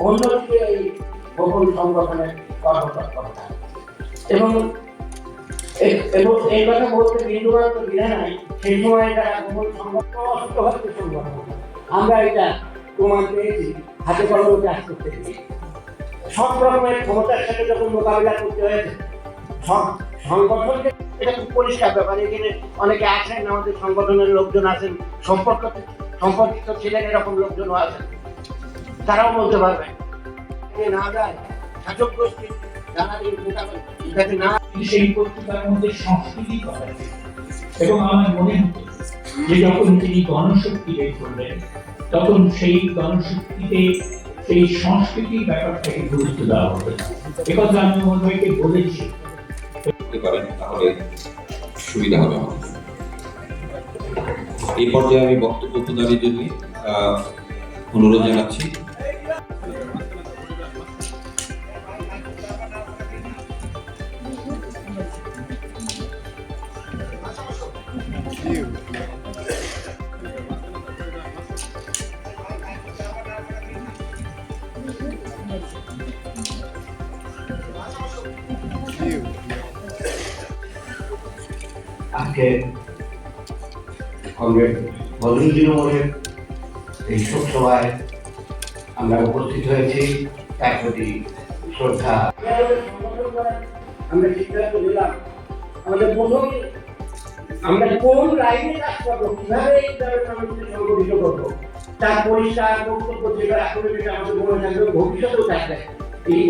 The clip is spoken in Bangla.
অন্যদিকে এই গোপন সংগঠনের কর্মতৎপরতা এবং এবং এই কথা বলতে বিন্দুমাত্র বিধা নাই সেই সময় যারা গোপন সংগঠন সংগঠন। আমরা এটা প্রমাণ পেয়েছি, হাতে কলমে কাজ করতে সব রকমের ক্ষমতার সাথে যখন মোকাবিলা করতে হয়েছে সংগঠনকে এটা খুব পরিষ্কার ব্যাপার। এখানে অনেকে আছেন, আমাদের সংগঠনের লোকজন আছেন সম্পর্ক সম্পর্কিত ছিলেন এরকম লোকজনও আছেন। তারাও বলতে পারবেন যে না যায় শাসক গোষ্ঠী যারা এই যাতে না সেই পত্রিকার মধ্যে সংস্কৃতি কথা এবং আমার মনে হতো যে যখন তিনি গণশক্তি বের করলেন তখন সেই গণশক্তিতে সেই সংস্কৃতির ব্যাপারটাকে গুরুত্ব দেওয়া হবে একথা আমি বলেছি। পারেন তাহলে সুবিধা হবে আমাদের। এই পর্যায়ে আমি বক্তব্য প্রদানের জন্য আহ, অনুরোধ জানাচ্ছি। আজকে কংগ্রেস বদরুল তৃণমূলের এই শোক সভায় আমরা উপস্থিত হয়েছি তার প্রতি শ্রদ্ধা। আমরা সিদ্ধান্ত নিলাম, আমাদের প্রথম, আমরা কোন লাইনে কাজ করব, কীভাবে এই ধরনের মানুষকে সংগঠিত করব? তার পরিষ্কার বক্তব্য যেটা এখন আমাদের মনে থাকবে, ভবিষ্যতেও থাকবে। এই